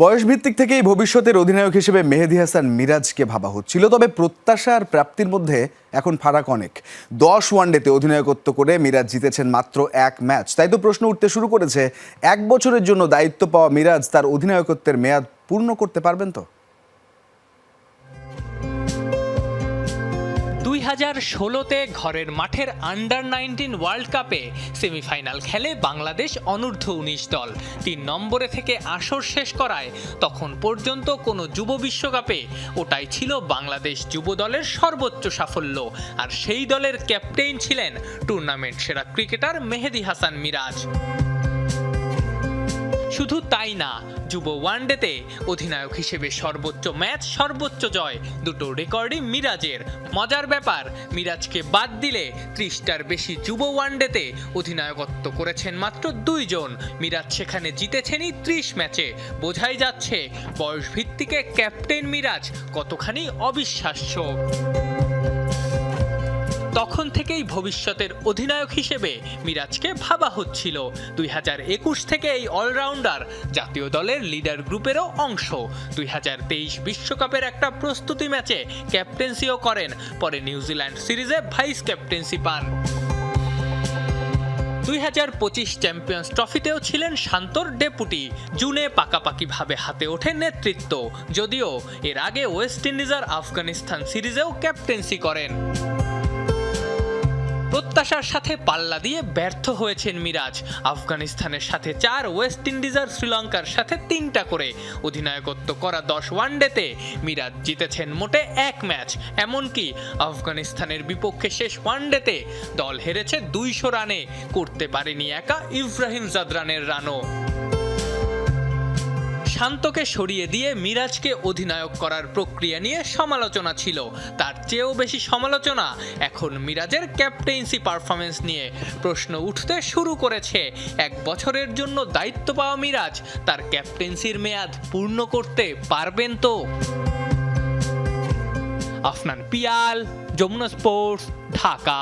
বয়সভিত্তিক থেকেই ভবিষ্যতের অধিনায়ক হিসেবে মেহেদি হাসান মিরাজকে ভাবা হচ্ছিল, তবে প্রত্যাশা আর প্রাপ্তির মধ্যে এখন ফারাক অনেক। দশ ওয়ানডেতে অধিনায়কত্ব করে মিরাজ জিতেছেন মাত্র এক ম্যাচ। তাই তো প্রশ্ন উঠতে শুরু করেছে, এক বছরের জন্য দায়িত্ব পাওয়া মিরাজ তার অধিনায়কত্বের মেয়াদ পূর্ণ করতে পারবেন তো? দুই হাজার ষোলোতে ঘরের মাঠের আন্ডার নাইনটিন ওয়ার্ল্ড কাপে সেমিফাইনাল খেলে বাংলাদেশ অনূর্ধ্ব উনিশ দল। তিন নম্বরে থেকে আসর শেষ করায় তখন পর্যন্ত কোনো যুব বিশ্বকাপে ওটাই ছিল বাংলাদেশ যুব দলের সর্বোচ্চ সাফল্য। আর সেই দলের ক্যাপ্টেন ছিলেন টুর্নামেন্ট সেরা ক্রিকেটার মেহেদি হাসান মিরাজ। শুধু তাই না, যুব ওয়ানডেতে অধিনায়ক হিসেবে সর্বোচ্চ ম্যাচ, সর্বোচ্চ জয়, দুটো রেকর্ডই মিরাজের। মজার ব্যাপার, মিরাজকে বাদ দিলে ত্রিশটার বেশি যুব ওয়ানডেতে অধিনায়কত্ব করেছেন মাত্র দুইজন। মিরাজ সেখানে জিতেছেনই ত্রিশ ম্যাচে। বোঝাই যাচ্ছে বয়স ভিত্তিকে ক্যাপ্টেন মিরাজ কতখানি অবিশ্বাস্য। তখন থেকেই ভবিষ্যতের অধিনায়ক হিসেবে মিরাজকে ভাবা হচ্ছিল। দুই হাজার একুশ থেকে এই অলরাউন্ডার জাতীয় দলের লিডার গ্রুপেরও অংশ। দুই হাজার তেইশ বিশ্বকাপের একটা প্রস্তুতি ম্যাচে ক্যাপ্টেন্সিও করেন, পরে নিউজিল্যান্ড সিরিজে ভাইস ক্যাপ্টেন্সি পান। দুই হাজার পঁচিশ চ্যাম্পিয়ন্স ট্রফিতেও ছিলেন শান্তর ডেপুটি, জুনে পাকাপাকিভাবে হাতে ওঠে নেতৃত্ব, যদিও এর আগে ওয়েস্ট ইন্ডিজ আর আফগানিস্তান সিরিজেও ক্যাপ্টেন্সি করেন। প্রত্যাশার সাথে পাল্লা দিয়ে ব্যর্থ হয়েছেন মিরাজ। আফগানিস্তানের সাথে চার, ওয়েস্ট ইন্ডিজ আর শ্রীলঙ্কার সাথে তিনটা করে। অধিনায়কত্ব করা দশ ওয়ানডেতে মিরাজ জিতেছেন মোটে এক ম্যাচ। এমনকি আফগানিস্তানের বিপক্ষে শেষ ওয়ানডেতে দল হেরেছে দুইশো রানে। করতে পারেনি একা ইব্রাহিম জাদরানের রানও। শান্তকে সরিয়ে দিয়ে মিরাজকে অধিনায়ক করার প্রক্রিয়া নিয়ে সমালোচনা ছিল। তার চেয়েও বেশি সমালোচনা এখন মিরাজের ক্যাপ্টেন্সি পারফরমেন্স নিয়ে প্রশ্ন উঠতে শুরু করেছে। এক বছরের জন্য দায়িত্ব পাওয়া মিরাজ তার ক্যাপ্টেন্সির মেয়াদ পূর্ণ করতে পারবেন তো? আফনান পিয়াল, যমুনা স্পোর্টস, ঢাকা।